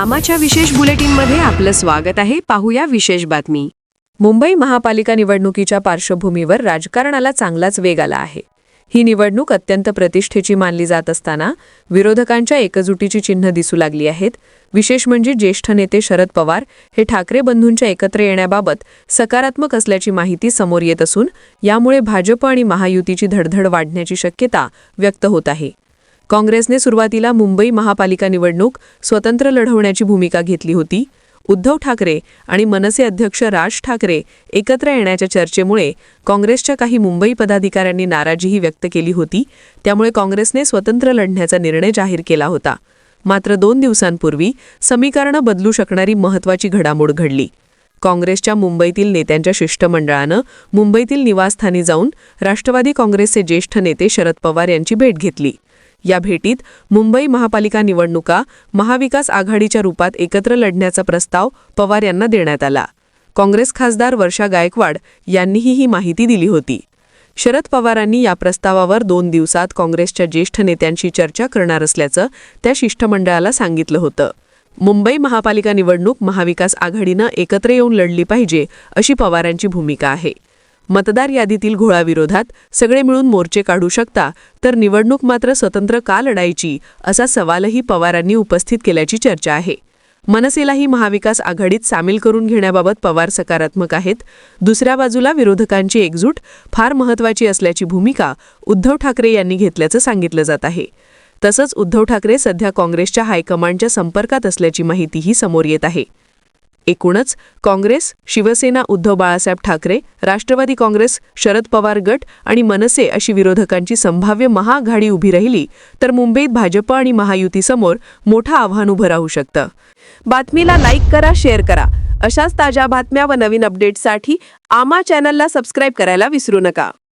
आमाच्या विशेष बुलेटिनमध्ये आपलं स्वागत आहे. पाहूया विशेष बातमी. मुंबई महापालिका निवडणुकीच्या पार्श्वभूमीवर राजकारणाला चांगलाच वेग आला आहे. ही निवडणूक अत्यंत प्रतिष्ठेची मानली जात असताना विरोधकांच्या एकजुटीची चिन्ह दिसू लागली आहेत. विशेष म्हणजे ज्येष्ठ नेते शरद पवार हे ठाकरे बंधूंच्या एकत्र येण्याबाबत सकारात्मक असल्याची माहिती समोर येत असून यामुळे भाजप आणि महायुतीची धडधड वाढण्याची शक्यता व्यक्त होत आहे. काँग्रेसने सुरुवातीला मुंबई महापालिका निवडणूक स्वतंत्र लढवण्याची भूमिका घेतली होती. उद्धव ठाकरे आणि मनसे अध्यक्ष राज ठाकरे एकत्र येण्याच्या चर्चेमुळे काँग्रेसच्या काही मुंबई पदाधिकाऱ्यांनी नाराजीही व्यक्त केली होती. त्यामुळे काँग्रेसने स्वतंत्र लढण्याचा निर्णय जाहीर केला होता. मात्र दोन दिवसांपूर्वी समीकरणं बदलू शकणारी महत्त्वाची घडामोड घडली. काँग्रेसच्या मुंबईतील नेत्यांच्या शिष्टमंडळानं मुंबईतील निवासस्थानी जाऊन राष्ट्रवादी काँग्रेसचे ज्येष्ठ नेते शरद पवार यांची भेट घेतली. या भेटीत मुंबई महापालिका निवडणुका महाविकास आघाडीच्या रूपात एकत्र लढण्याचा प्रस्ताव पवार यांना देण्यात आला. काँग्रेस खासदार वर्षा गायकवाड यांनीही ही माहिती दिली होती. शरद पवारांनी या प्रस्तावावर दोन दिवसात काँग्रेसच्या ज्येष्ठ नेत्यांशी चर्चा करणार असल्याचं त्या शिष्टमंडळाला सांगितलं होतं. मुंबई महापालिका निवडणूक महाविकास आघाडीनं एकत्र येऊन लढली पाहिजे अशी पवारांची भूमिका आहे. मतदार यादीतील घोळाविरोधात सगळे मिळून मोर्चे काढू शकता तर निवडणूक मात्र स्वतंत्र का लढायची असा सवालही पवारांनी उपस्थित केल्याची चर्चा आहे. मनसेलाही महाविकास आघाडीत सामील करून घेण्याबाबत पवार सकारात्मक आहेत. दुसऱ्या बाजूला विरोधकांची एकजूट फार महत्त्वाची असल्याची भूमिका उद्धव ठाकरे यांनी घेतल्याचं सांगितलं जात आहे. तसंच उद्धव ठाकरे सध्या काँग्रेसच्या हायकमांडच्या संपर्कात असल्याची माहितीही समोर येत आहे. एकूणच काँग्रेस शिवसेना उद्धव बाळासाहेब ठाकरे राष्ट्रवादी काँग्रेस शरद पवार गट आणि मनसे अशी विरोधकांची संभाव्य महाआघाडी उभी राहिली तर मुंबईत भाजप आणि महायुतीसमोर मोठं आव्हान उभं राहू शकतं. बातमीला लाईक करा शेअर करा. अशाच ताज्या बातम्या व नवीन अपडेट्ससाठी आमा चॅनलला सबस्क्राईब करायला विसरू नका.